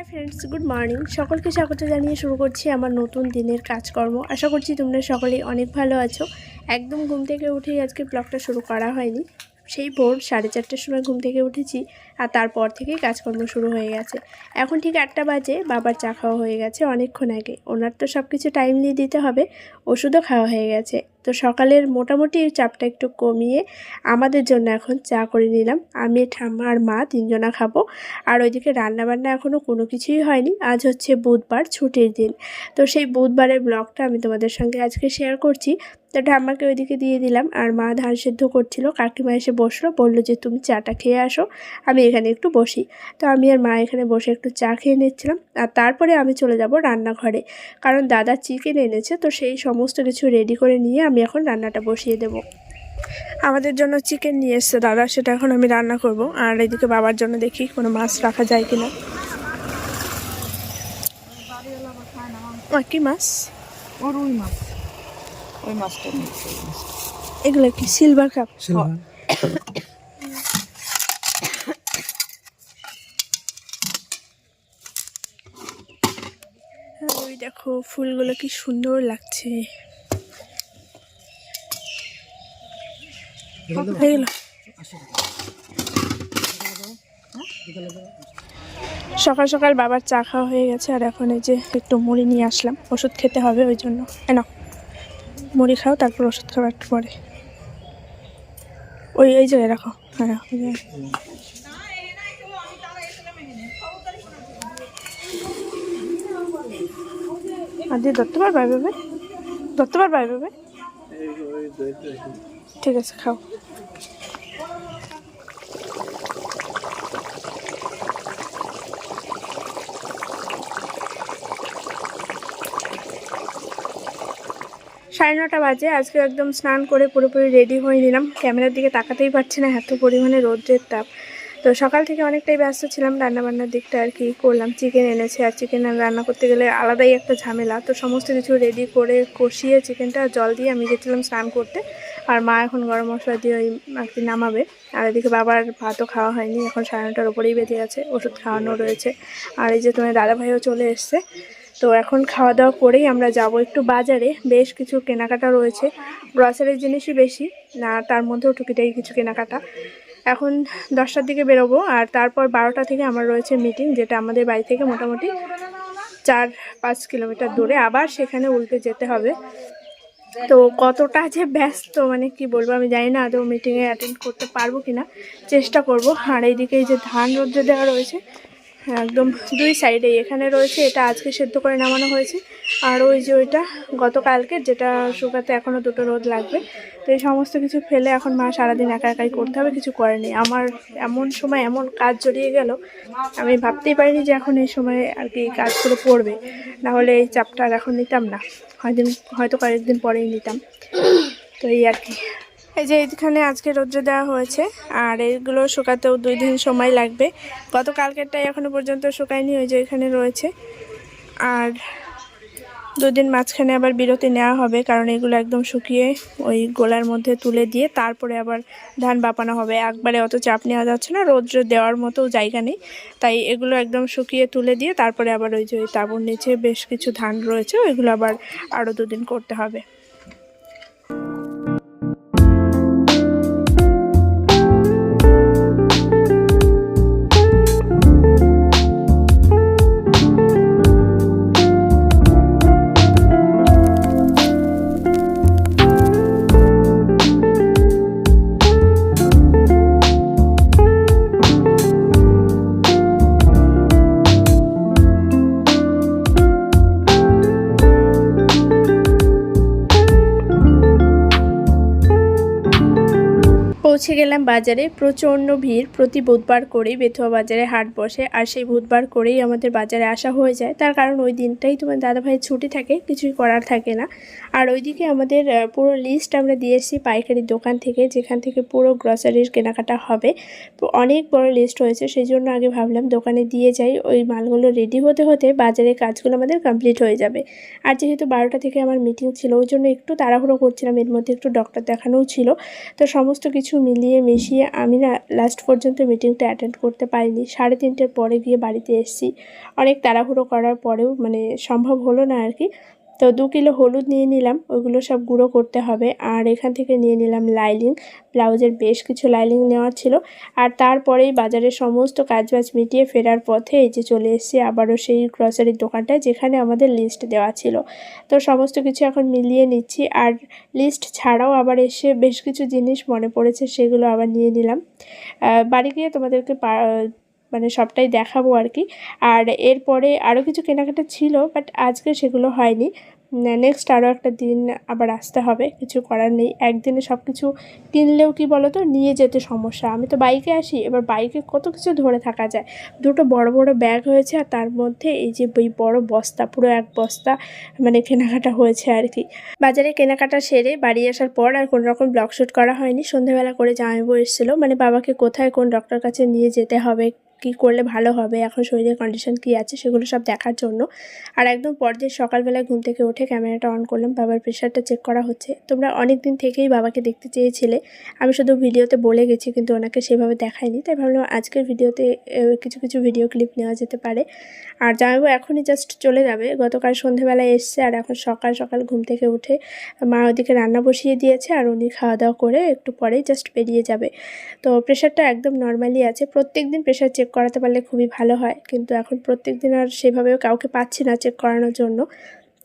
Hi friends, good morning. সকলকে স্বাগত জানিয়ে শুরু করছি আমার নতুন দিনের কাজকর্ম। আশা করছি তোমরা সকলেই অনেক ভালো আছো। একদম ঘুম থেকে উঠেই আজকে ব্লগটা শুরু করা হয়নি। সেই ভোর সাড়ে চারটের সময় ঘুম থেকে উঠেছি। আর তারপর থেকেই কাজকর্ম শুরু হয়ে গেছে। এখন ঠিক আটটা বাজে, বাবার চা খাওয়া হয়ে গেছে অনেকক্ষণ আগে। ওনার তো সব কিছু টাইমলি দিতে হবে, ওষুধও খাওয়া হয়ে গেছে। তো সকালের মোটামুটি চাপটা একটু কমিয়ে আমাদের জন্য এখন চা করে নিলাম। আমি, ঠাম্মা আর মা তিনজনা খাব। আর ওইদিকে রান্নাবান্না এখনও কোনো কিছুই হয়নি। আজ হচ্ছে বুধবার, ছুটির দিন। তো সেই বুধবারের ব্লগটা আমি তোমাদের সঙ্গে আজকে শেয়ার করছি। তো ঠাম্মাকে ওইদিকে দিয়ে দিলাম। আর মা ধান সেদ্ধ করছিল। কাকিমা এসে বসল, বলল যে, তুমি চাটা খেয়ে আসো। আমি এখানে একটু বসি। তো আমি আর মা এখানে বসে একটু চা খেয়ে নিচ্ছিলাম। আর তারপরে আমি চলে যাব রান্নাঘরে। কারণ দাদা চিকেন এনেছে তো সেই সমস্ত কিছু রেডি করে নিয়ে আমি এখন রান্নাটা বসিয়ে দেব। আমাদের জন্য চিকেন নিয়ে এসছে দাদা সেটা এখন আমি রান্না করব। আর এদিকে বাবার জন্য দেখি কোনো মাছ রাখা যায় কিনা। কি মাছ? রুই মাছ। ওই মাছটা ওই মাছটা। এগুলো কি? সিলভার কাপ ওই দেখো ফুলগুলো কি সুন্দর লাগছে। সকাল সকাল বাবার চা খাওয়া হয়ে গেছে আর এখন এই যে একটু মুড়ি নিয়ে আসলাম। ওষুধ খেতে হবে ওই জন্য। এ নাও মুড়ি খাও তারপর ওষুধ খাওয়া একটু পরে। ওই এই জায়গায় রাখো হ্যাঁ ওই জায়গায়। আর দিয়ে ধরতে পারবে এভাবে? ধরতে পারবে ঠিক আছে, খাও। সাড়ে নটা বাজে, আজকে একদম স্নান করে পুরোপুরি রেডি হয়ে নিলাম। ক্যামেরার দিকে তাকাতেই পারছি না, এত পরিমাণে রৌদ্রের তাপ। তো সকাল থেকে অনেকটাই ব্যস্ত ছিলাম, রান্নাবান্নার দিকটা আর কি করলাম। চিকেন এনেছে আর চিকেন রান্না করতে গেলে আলাদাই একটা ঝামেলা। তো সমস্ত কিছু রেডি করে কষিয়ে চিকেনটা জল দিয়ে আমি গেছিলাম স্নান করতে। আর মা এখন গরম মশলা দিয়ে ওই আর কি নামাবে। আর এদিকে বাবার ভাতও খাওয়া হয়নি, এখন সাড়ে নটার ওপরেই বেঁধে আছে ওষুধ খাওয়ানো রয়েছে। আর এই যে তোমার দাদাভাইও চলে এসছে। তো এখন খাওয়া দাওয়া করেই আমরা যাব একটু বাজারে। বেশ কিছু কেনাকাটা রয়েছে। গ্রসারির জিনিসই বেশি, না, তার মধ্যেও টুকিটাকি কিছু কেনাকাটা। এখন দশটার দিকে বেরোবো আর তারপর বারোটা থেকে আমার রয়েছে মিটিং যেটা আমাদের বাড়ি থেকে মোটামুটি চার পাঁচ কিলোমিটার দূরে। আবার সেখানে উল্টে যেতে হবে। তো কতটা যে ব্যস্ত মানে কি বলব, আমি জানি না আদৌ মিটিংয়ে অ্যাটেন্ড করতে পারব কিনা। চেষ্টা করব। আর এইদিকে এই যে ধান রোদ্রে দেওয়া রয়েছে একদম দুই সাইডে এখানে রয়েছে এটা আজকে সেদ্ধ করে নামানো হয়েছে। আর ওই যে ওইটা গতকালকে, যেটা শুকাতে এখনও দুটো রোদ লাগবে। তো এই সমস্ত কিছু ফেলে এখন মা সারাদিন একা একাই করতে হবে, কিছু করেনি আমার এমন সময় এমন কাজ জড়িয়ে গেল, আমি ভাবতেই পারিনি যে এখন এই সময় আর কি এই কাজগুলো পড়বে না হলে এই চাপটা আর এখন নিতাম না। হয়তো হয়তো কয়েকদিন পরেই নিতাম। তো এই আর কি। এই যে এইখানে আজকে রৌদ্র দেওয়া হয়েছে, আর এইগুলো শুকাতেও দুই দিন সময় লাগবে। গতকালকেরটাই এখনও পর্যন্ত শুকায়নি, ওই যে এখানে রয়েছে। আর দুদিন মাঝখানে আবার বিরতি নেওয়া হবে, কারণ এগুলো একদম শুকিয়ে ওই গোলার মধ্যে তুলে দিয়ে তারপরে আবার ধান বাপানো হবে। একবারে অত চাপ নেওয়া যাচ্ছে না, রৌদ্র দেওয়ার মতো জায়গা নেই। তাই এগুলো একদম শুকিয়ে তুলে দিয়ে তারপরে আবার ওই যে ওই তাঁবুর নিচে বেশ কিছু ধান রয়েছে, ওইগুলো আবার আরও দুদিন করতে হবে। পৌঁছে গেলাম বাজারে। প্রচণ্ড ভিড়। প্রতি বুধবার করেই বেথুয়া বাজারে হাট বসে আর সেই বুধবার করেই আমাদের বাজারে আসা হয়ে যায়। তার কারণ ওই দিনটাই তোমার দাদাভাইয়ের ছুটি থাকে, কিছুই করার থাকে না। আর ওইদিকে আমাদের পুরো লিস্ট আমরা দিয়ে এসেছি পাইকারি দোকান থেকে, যেখান থেকে পুরো গ্রসারির কেনাকাটা হবে। অনেক বড় লিস্ট হয়েছে, সেই জন্য আগে ভাবলাম দোকানে দিয়ে যাই। ওই মালগুলো রেডি হতে হতে বাজারের কাজগুলো আমাদের কমপ্লিট হয়ে যাবে। আর যেহেতু বারোটা থেকে আমার মিটিং ছিল, ওই জন্য একটু তাড়াহুড়ো করছিলাম। এর মধ্যে একটু ডক্টর দেখানোও ছিল। তো সমস্ত কিছু মিলিয়ে মিশিয়ে আমি না লাস্ট পর্যন্ত মিটিংটা অ্যাটেন্ড করতে পারিনি। সাড়ে তিনটের পরে গিয়ে বাড়িতে এসেছি। অনেক তাড়াহুড়ো করার পরেও মানে সম্ভব হলো না আর কি। তো দু কিলো হলুদ নিয়ে নিলাম ওইগুলো সব গুঁড়ো করতে হবে। আর এখান থেকে নিয়ে নিলাম লাইলিং ব্লাউজের বেশ কিছু লাইলিং নেওয়ার ছিল। আর তারপরেই বাজারের সমস্ত কাজবাজ মিটিয়ে ফেরার পথে এই যে চলে এসেছি আবারও সেই গ্রসারির দোকানটায় যেখানে আমাদের লিস্ট দেওয়া ছিল। তো সমস্ত কিছু এখন মিলিয়ে নিচ্ছি। আর লিস্ট ছাড়াও আবার এসে বেশ কিছু জিনিস মনে পড়েছে, সেগুলো আবার নিয়ে নিলাম। বাড়ি গিয়ে তোমাদেরকে মানে সবটাই দেখাবো আর কি। আর এরপরে আরও কিছু কেনাকাটা ছিল বাট আজকে সেগুলো হয়নি। নেক্সট আরও একটা দিন আবার আসতে হবে, কিছু করার নেই। একদিনে সব কিছু কিনলেও কি বলো তো নিয়ে যেতে সমস্যা। আমি তো বাইকে আসি, এবার বাইকে কত কিছু ধরে থাকা যায়। দুটো বড় বড় ব্যাগ হয়েছে আর তার মধ্যে এই যে ওই বড় বস্তা, পুরো এক বস্তা মানে কেনাকাটা হয়েছে আর কি। বাজারে কেনাকাটা সেরে বাড়ি আসার পর আর কোনো রকম ব্লগ শ্যুট করা হয়নি। সন্ধেবেলা করে জামাইবু এসেছিল মানে বাবাকে কোথায় কোন ডক্টর কাছে নিয়ে যেতে হবে কী করলে ভালো হবে, এখন শরীরের কন্ডিশন কী আছে সেগুলো সব দেখার জন্য। আর একদম পরদিন সকালবেলায় ঘুম থেকে উঠে ক্যামেরাটা অন করলাম, বাবার প্রেশারটা চেক করা হচ্ছে। তোমরা অনেক দিন থেকেই বাবাকে দেখতে চেয়েছিলে। আমি শুধু ভিডিওতে বলে গেছি, কিন্তু ওনাকে সেভাবে দেখায়নি তাই ভাবলাম আজকের ভিডিওতে কিছু কিছু ভিডিও ক্লিপ নেওয়া যেতে পারে। আর জামাইবু এখনই জাস্ট চলে যাবে। গতকাল সন্ধেবেলায় এসছে আর এখন সকাল সকাল ঘুম থেকে উঠে মা ওদিকে রান্না বসিয়ে দিয়েছে আর উনি খাওয়া দাওয়া করে একটু পরেই জাস্ট বেরিয়ে যাবে। তো প্রেশারটা একদম নর্মালি আছে। প্রত্যেক দিন প্রেশার চেক করাতে পারলে খুবই ভালো হয়। কিন্তু এখন প্রত্যেক দিন আর সেভাবেও কাউকে পাচ্ছি না চেক করানোর জন্য।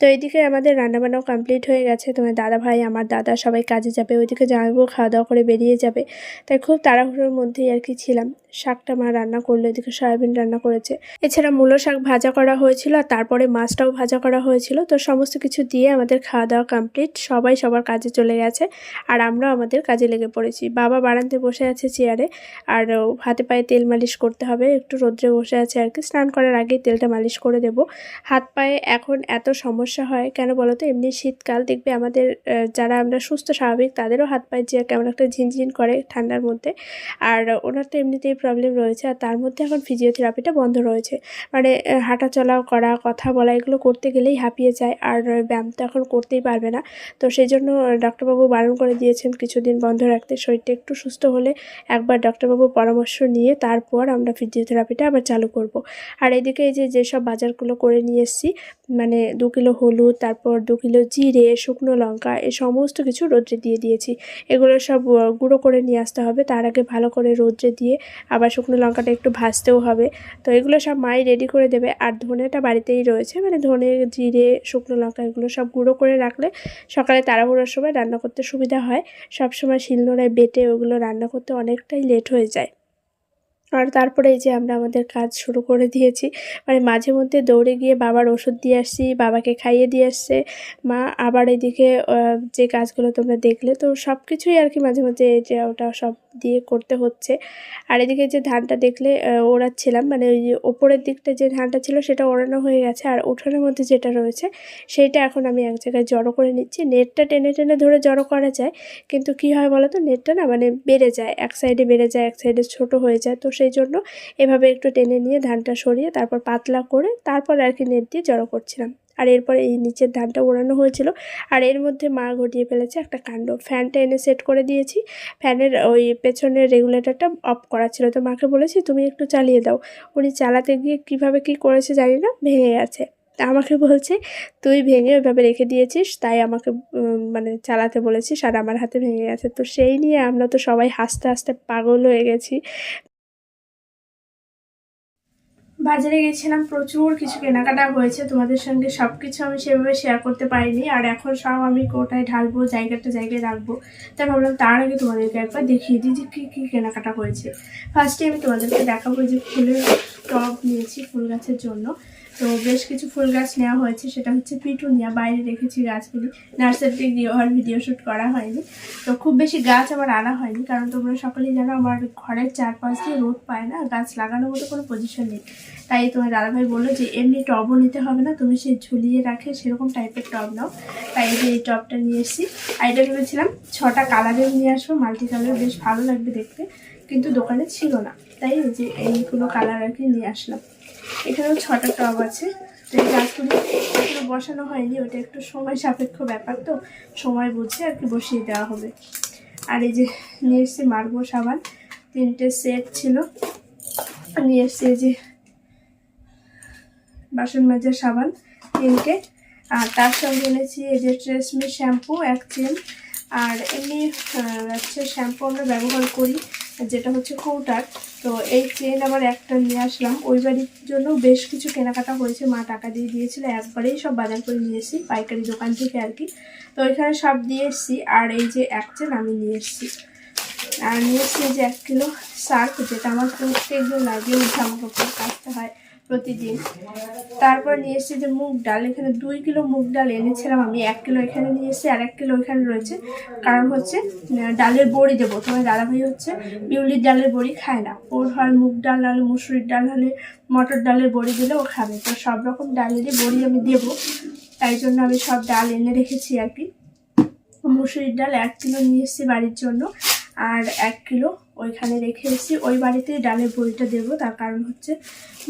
তো এইদিকে আমাদের রান্নাবান্নাও কমপ্লিট হয়ে গেছে। তোমার দাদা ভাই, আমার দাদা সবাই কাজে যাবে, ওইদিকে জামাইবু খাওয়া দাওয়া করে বেরিয়ে যাবে। তাই খুব তাড়াহুড়োর মধ্যেই আর কি ছিলাম। শাকটা মা রান্না করল, এদিকে সয়াবিন রান্না করেছে। এছাড়া মূলো শাক ভাজা করা হয়েছিল, আর তারপরে মাছটাও ভাজা করা হয়েছিল। তো সমস্ত কিছু দিয়ে আমাদের খাওয়া দাওয়া কমপ্লিট সবাই সবার কাজে চলে গেছে, আর আমরাও আমাদের কাজে লেগে পড়েছি। বাবা বারান্তে বসে আছে চেয়ারে আর হাতে পায়ে তেল মালিশ করতে হবে, একটু রোদ্রে বসে আছে আর কি। স্নান করার আগেই তেলটা মালিশ করে দেব। হাত পায়ে এখন এত সমস্যা হয়। কেন বলো তো এমনি শীতকাল দেখবে আমাদের যারা আমরা সুস্থ, স্বাভাবিক তাদেরও হাত পায়ে যে কেমন একটা ঝিনঝিন করে ঠান্ডার মধ্যে। আর ওনার তো এমনিতেই প্রবলেম রয়েছে। আর তার মধ্যে এখন ফিজিওথেরাপিটা বন্ধ রয়েছে। মানে হাঁটা চলা করা, কথা বলা, এগুলো করতে গেলেই হাঁপিয়ে যায়। আর ব্যায়াম তো এখন করতেই পারবে না। তো সেই জন্য ডক্টরবাবু বারণ করে দিয়েছেন কিছুদিন বন্ধ রাখতে। শরীরটা একটু সুস্থ হলে একবার ডক্টরবাবুর পরামর্শ নিয়ে তারপর আমরা ফিজিওথেরাপিটা আবার চালু করব। আর এদিকে এই যে, যেসব বাজারগুলো করে নিয়ে এসেছি মানে দু কিলো হলুদ, তারপর দু কিলো জিরে, শুকনো লঙ্কা, এ সমস্ত কিছু রোদ্রে দিয়ে দিয়েছি। এগুলো সব গুঁড়ো করে নিয়ে আসতে হবে। তার আগে ভালো করে রোদ্রে দিয়ে আবার শুকনো লঙ্কাটা একটু ভাজতেও হবে। তো এগুলো সব মাই রেডি করে দেবে। আর ধনেটা বাড়িতেই রয়েছে। মানে ধনে, জিরে, শুকনো লঙ্কা এগুলো সব গুঁড়ো করে রাখলে সকালে তাড়াহুড়োর সময় রান্না করতে সুবিধা হয়। সব সময় শিলনোড়ায় বেটে ওগুলো রান্না করতে অনেকটাই লেট হয়ে যায়। আর তারপরে এই যে আমরা আমাদের কাজ শুরু করে দিয়েছি। মানে মাঝে মধ্যে দৌড়ে গিয়ে বাবার ওষুধ দিয়ে আসছি, বাবাকে খাইয়ে দিয়ে আসছে। মা আবার এদিকে যে কাজগুলো তোমরা দেখলে, তো সব কিছুই আর কি মাঝে মাঝে যে ওটা সব দিয়ে করতে হচ্ছে। আর এদিকে যে ধানটা দেখলে ওড়াচ্ছিলাম মানে ওই যে ওপরের দিকটা যে ধানটা ছিল সেটা ওড়ানো হয়ে গেছে, আর উঠোনের মধ্যে যেটা রয়েছে সেইটা এখন আমি এক জায়গায় জড়ো করে নিচ্ছি। নেটটা টেনে টেনে ধরে জড়ো করা যায়, কিন্তু কি হয় বলো তো নেটটা না মানে বেড়ে যায়, এক সাইডে বেড়ে যায়, এক সাইডে ছোট হয়ে যায়। তো সেই জন্য এভাবে একটু টেনে নিয়ে ধানটা সরিয়ে তারপর পাতলা করে তারপর আর কি নেট দিয়ে জড়ো করছিলাম। আর এরপরে এই নিচের ধানটা ওড়ানো হয়েছিল। আর এর মধ্যে মা ঘটিয়ে ফেলেছে একটা কাণ্ড। ফ্যানটা এনে সেট করে দিয়েছি। ফ্যানের ওই পেছনের রেগুলেটরটা অফ করা ছিল। তো মাকে বলেছি, তুমি একটু চালিয়ে দাও। উনি চালাতে গিয়ে কীভাবে কি করেছে জানি না, ভেঙে গেছে। আমাকে বলছে, তুই ভেঙে ওইভাবে রেখে দিয়েছিস, তাই আমাকে মানে চালাতে বলেছিস, আর আমার হাতে ভেঙে গেছে। তো সেই নিয়ে আমরা তো সবাই হাসতে হাসতে পাগল হয়ে গেছি। বাজারে গেছিলাম, প্রচুর কিছু কেনাকাটা হয়েছে। তোমাদের সঙ্গে সব কিছু আমি সেভাবে শেয়ার করতে পারিনি। আর এখন সব আমি কোটায় ঢালবো, জায়গাটা জায়গায় রাখব। তাই ভাবলাম তার আগে তোমাদেরকে একবার দেখিয়ে দিই যে কী কী কেনাকাটা হয়েছে। ফার্স্টে আমি তোমাদেরকে দেখাবো যে ফুলের টব নিয়েছি ফুল গাছের জন্য। তো বেশ কিছু ফুল গাছ নেওয়া হয়েছে। সেটা হচ্ছে পিটুনিয়া। বাইরে রেখেছি গাছগুলি। নার্সারিতে গিয়ে আর ভিডিও শ্যুট করা হয়নি। তো খুব বেশি গাছ আমার আনা হয়নি। কারণ তোমরা সকলেই জানো, আমার ঘরের চারপাশ দিয়ে রোদ পায় না। গাছ লাগানোর মতো কোনো পজিশন নেই। তাই তোমার দাদাভাই বলল যে, এমনি টবও নিতে হবে না। তুমি সেই ঝুলিয়ে রাখে সেরকম টাইপের টব নাও। তাই যে এই টবটা নিয়ে এসেছি। আর এটা ভেবেছিলাম ছটা কালারের নিয়ে আসব। মাল্টি কালার বেশ ভালো লাগবে দেখতে। কিন্তু দোকানে ছিল না। তাই যে এইগুলো কালার আর কি নিয়ে আসলাম। এখানেও ছটা টব আছে। তো এই গাছগুলো এখনও বসানো হয়নি, ওটা একটু সময় সাপেক্ষ ব্যাপার তো, সময় বুঝে আর কি বসিয়ে দেওয়া হবে। আর এই যে নিয়ে এসেছি মার্গো সাবান, তিনটে সেট ছিল। নিয়ে এসেছি এই যে বাসন মাজার সাবান তিনটে। আর তার সঙ্গে এনেছি এই যে ট্রেসমি শ্যাম্পু, এক চেন। আর এমনি হচ্ছে শ্যাম্পু আমরা ব্যবহার করি, যেটা হচ্ছে কৌটার। তো এই চেন আবার একটা নিয়ে আসলাম। ওই বাড়ির জন্য বেশ কিছু কেনাকাটা হয়েছে। মা টাকা দিয়ে দিয়েছিল, একবারেই সব বাজার করে নিয়ে এসেছি, পাইকারি দোকান থেকে আর কি। তো ওইখানে সব দিয়ে এসেছি, আর এই যে এক চেন আমি নিয়ে এসেছি। আর নিয়ে এসেছি যে এক কিলো সার্ফ যেটা আমার প্রত্যেকদিন লাগে জামা কাপড় কাটতে হয়। প্রতিদিন। তারপর নিয়ে এসেছি যে মুগ ডাল। এখানে দুই কিলো মুগ ডাল এনেছিলাম আমি। এক কিলো এখানে নিয়ে এসেছি আর এক কিলো এখানে রয়েছে। কারণ হচ্ছে ডালের বড়ি দেবো। তোমার দাদাভাই হচ্ছে বিউলির ডালের বড়ি খায় না। ওর হয় মুগ ডাল নাহলে মুসুরির ডাল হলে মটর ডালের বড়ি দিলে ও খাবে। তো সব রকম ডালেরই বড়ি আমি দেবো। তাই জন্য আমি সব ডাল এনে রেখেছি আর কি। মুসুরির ডাল এক কিলো নিয়ে এসেছি বাড়ির জন্য। আর এক কিলো ওইখানে রেখে এসেছি। ওই বাড়িতে ডালের বড়িটা দেবো, তার কারণ হচ্ছে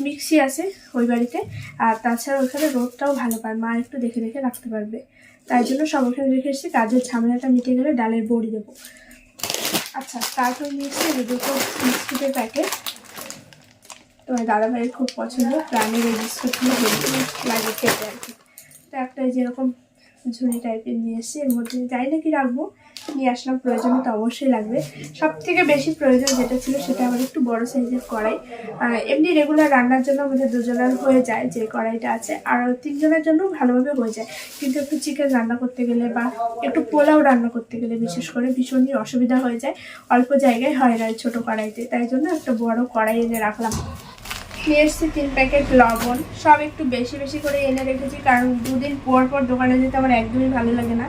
মিক্সি আছে ওই বাড়িতে। আর তাছাড়া ওইখানে রোদটাও ভালো পায়, মা একটু দেখে দেখে রাখতে পারবে। তাই জন্য সব ওখানে রেখে এসেছি কাজের ঝামেলাটা মিটে গেলে ডালের বড়ি দেবো। আচ্ছা তারপর এই দুটো বিস্কুটের প্যাকেট তোমার দাদাভাইয়ের খুব পছন্দ, প্রাণের এই বিস্কুটগুলো লাগে খেতে আর কি। তো একটা যেরকম ঝুড়ি টাইপের নিয়ে এসেছি, এর মধ্যে যাই না কি রাখব নিয়ে আসলাম প্রয়োজনে তো অবশ্যই লাগবে। সব থেকে বেশি প্রয়োজন যেটা ছিল সেটা আমার একটু বড় সাইজের কড়াই। এমনি রেগুলার রান্নার জন্য আমাদের দুজনের হয়ে যায় যে কড়াইটা আছে, আর তিনজনের জন্য ভালোভাবে হয়ে যায়। কিন্তু একটু চিকেন রান্না করতে গেলে বা একটু পোলাও রান্না করতে গেলে বিশেষ করে ভীষণই অসুবিধা হয়ে যায়। অল্প জায়গায় হয় না ছোটো কড়াইতে, তাই জন্য একটা বড় কড়াই এনে রাখলাম। নিয়ে এসেছি তিন প্যাকেট লবণ, সব একটু বেশি বেশি করে এনে রেখেছি, কারণ দুদিন পর পর দোকানে যেতে আমার একদমই ভালো লাগে না।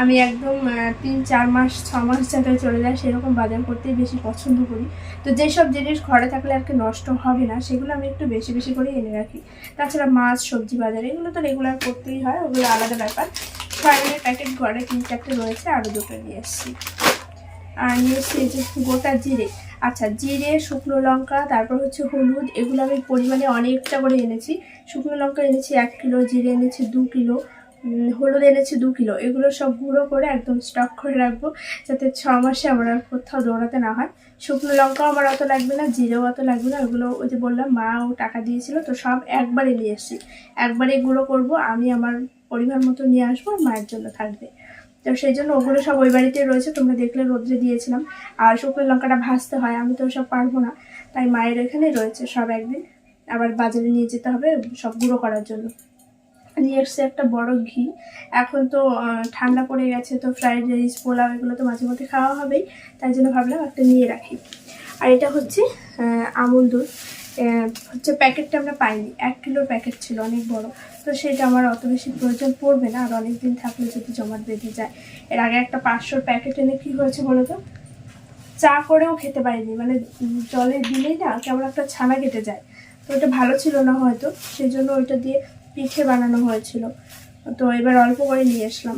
আমি একদম তিন, চার মাস, ছ মাস যাতে চলে যায় সেরকম বাজার করতেই বেশি পছন্দ করি। তো যেসব জিনিস ঘরে থাকলে আর কি নষ্ট হবে না, সেগুলো আমি একটু বেশি বেশি করে এনে রাখি। তাছাড়া মাছ, সবজি বাজার এগুলো তো রেগুলার করতেই হয়, ওগুলো আলাদা ব্যাপার। সয়াবিনের প্যাকেট ঘরে তিন, চারটে রয়েছে, আরও দুটো নিয়ে এসেছি আর নিয়ে এসেছি যে গোটা জিরে। আচ্ছা জিরে, শুকনো লঙ্কা, তারপর হচ্ছে হলুদ, এগুলো আমি পরিমাণে অনেকটা করে এনেছি। শুকনো লঙ্কা এনেছি এক কিলো, জিরে এনেছি দু কিলো। হলুদ এনেছি দু কিলো। এগুলো সব গুঁড়ো করে একদম স্টক করে রাখব, যাতে ছ মাসে আমার আর কোথাও দৌড়াতে না হয়। শুকনো লঙ্কাও আমার অত লাগবে না, জিরেও অত লাগবে না। ওগুলো ওই যে বললাম মা ও টাকা দিয়েছিল, তো সব একবারে নিয়ে এসেছি। একবারে গুঁড়ো করব, আমি আমার পরিবার মতো নিয়ে আসব, আর মায়ের জন্য থাকবে। তো সেই জন্য ওগুলো সব ওই বাড়িতে রয়েছে, তোমরা দেখলে রোদ্রে দিয়েছিলাম। আর শুকনো লঙ্কাটা ভাজতে হয়, আমি তো সব পারব না। তাই মায়ের এখানে রয়েছে সব একদিন। আবার বাজারে নিয়ে যেতে হবে, সব গুঁড়ো করার জন্য। নিয়ে এসছে একটা বড় ঘি। এখন তো ঠান্ডা পড়ে গেছে, তো ফ্রাইড রাইস পোলাও এগুলো তো মাঝে মধ্যে খাওয়া হবেই। তাই জন্য ভাবলাম একটা নিয়ে রাখি। আর এটা হচ্ছে আমুল দুধ। হচ্ছে প্যাকেটটা আমরা পাইনি। এক কিলোর প্যাকেট ছিল, অনেক বড়। তো সেটা আমার অত বেশি প্রয়োজন পড়বে না। আর অনেক দিন থাকলে যদি জমাট বেঁধে যায়। এর আগে একটা পাঁচশোর প্যাকেট এনে কী হয়েছে বলো তো? চা করেও খেতে পারিনি। মানে জলে দিলেই না কেমন একটা ছানা কেটে যায়। তো ওটা ভালো ছিল না হয়তো। সেই জন্য ওইটা দিয়ে পিঠে বানানো হয়েছিল। তো এবার অল্প করে নিয়ে আসলাম,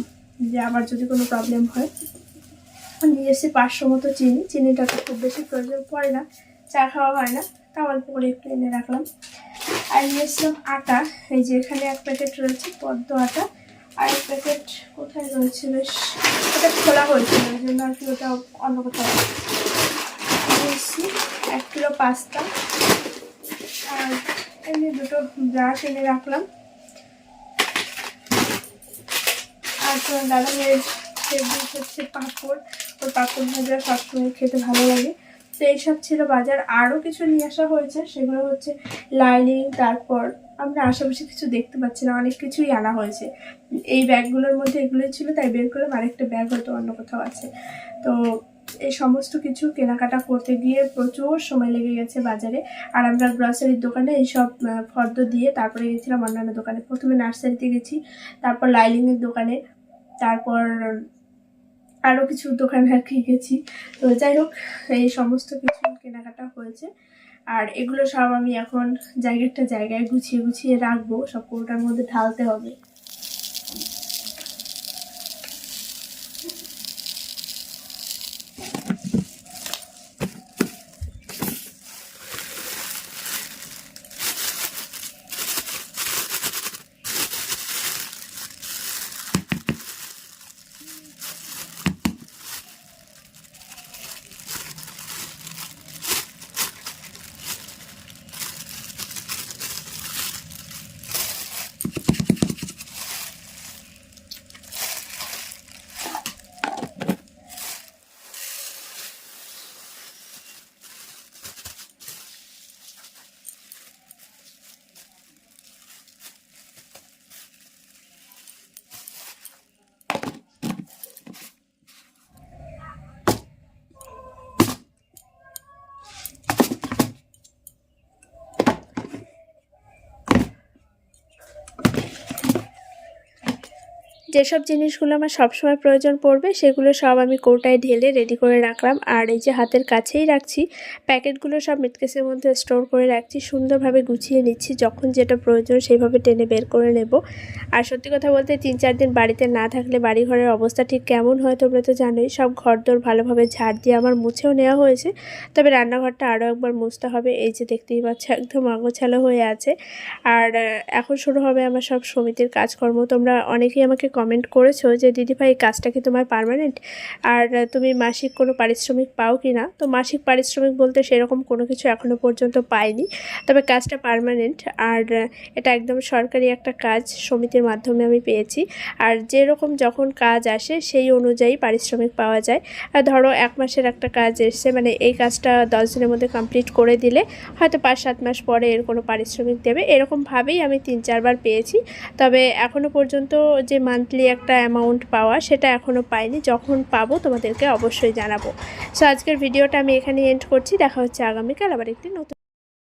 যে আবার যদি কোনো প্রবলেম হয়। নিয়ে এসেছি পাঁচশো মতো চিনি। চিনিটা তো খুব বেশি প্রয়োজন পড়ে না, চা খাওয়া হয় না তা অল্প করে একটু এনে রাখলাম। আর নিয়ে এসেছিলাম আটা, এই যে এখানে এক প্যাকেট রয়েছে পদ্ম আটা, আর এক প্যাকেট কোথায় রয়েছে বেশ, ওটা খোলা হয়েছিল, ওই জন্য আর কি ওটা অন্য কোথাও নিয়ে এসেছি এক কিলো পাস্তা, আর এমনি দুটো ব্রাশ এনে রাখলাম। আর দাদা মেয়ের ফেভারিট হচ্ছে পাঁপড়। ওর পাঁপড় ভাজা সবসময় খেতে ভালো লাগে। তো এইসব ছিল বাজার। আরও কিছু নিয়ে আসা হয়েছে, সেগুলো হচ্ছে লাইনিং তারপর আমরা আশেপাশে কিছু দেখতে পাচ্ছি না, অনেক কিছুই আনা হয়েছে। এই ব্যাগগুলোর মধ্যে এগুলোই ছিল, তাই বের করলাম। আরেকটা ব্যাগ হয়তো অন্য কোথাও আছে। তো এই সমস্ত কিছু কেনাকাটা করতে গিয়ে প্রচুর সময় লেগে গেছে বাজারে। আর আমরা গ্রসারির দোকানে এইসব ফর্দ দিয়ে তারপরে গেছিলাম অন্যান্য দোকানে। প্রথমে নার্সারিতে গেছি, তারপর লাইলিংয়ের দোকানে। তারপর আরও কিছু দোকান আর গেছি। তো যাই হোক, এই সমস্ত কিছু কেনাকাটা হয়েছে। আর এগুলো সব আমি এখন জায়গাটা জায়গায় গুছিয়ে গুছিয়ে রাখব, সব কোনোটার মধ্যে ঢালতে হবে। যেসব জিনিসগুলো আমার সবসময় প্রয়োজন পড়বে, সেগুলো সব আমি কৌটায় ঢেলে রেডি করে রাখলাম। আর এই যে হাতের কাছেই রাখছি, প্যাকেটগুলো সব মিটকেসের মধ্যে স্টোর করে রাখছি। সুন্দরভাবে গুছিয়ে নিচ্ছি, যখন যেটা প্রয়োজন সেইভাবে টেনে বের করে নেব। আর সত্যি কথা বলতে তিন চার দিন বাড়িতে না থাকলে বাড়ি ঘরের অবস্থা ঠিক কেমন হয় তোমরা তো জানোই। সব ঘরদোর ভালোভাবে ঝাড় দিয়ে আমার মুছেও নেওয়া হয়েছে। তবে রান্নাঘরটা আরও একবার মুছতে হবে। এই যে দেখতেই পাচ্ছ, একদম আগোছালো হয়ে আছে। আর এখন শুরু হবে আমার সব সমিতির কাজকর্ম। তোমরা অনেকেই আমাকে কমেন্ট করেছ যে দিদিভাই এই কাজটা কি তোমার পার্মানেন্ট আর তুমি মাসিক কোনো পারিশ্রমিক পাও কি না? তো মাসিক পারিশ্রমিক বলতে সেরকম কোনো কিছু এখনও পর্যন্ত পাইনি। তবে কাজটা পার্মানেন্ট আর এটা একদম সরকারি একটা কাজ, সমিতির মাধ্যমে আমি পেয়েছি। আর যেরকম যখন কাজ আসে, সেই অনুযায়ী পারিশ্রমিক পাওয়া যায়। আর ধরো, এক মাসের একটা কাজ এসছে মানে এই কাজটা দশ দিনের মধ্যে কমপ্লিট করে দিলে হয়তো পাঁচ সাত মাস পরে এর কোনো পারিশ্রমিক দেবে। এরকমভাবেই আমি তিন চারবার পেয়েছি। তবে এখনও পর্যন্ত যে মান্থলি একটা অ্যামাউন্ট পাওয়া, সেটা এখনও পাইনি। যখন পাবো তোমাদেরকে অবশ্যই জানাব। সো আজকের ভিডিওটা আমি এখানে এন্ড করছি। দেখা হচ্ছে আগামীকাল আবার একটি নতুন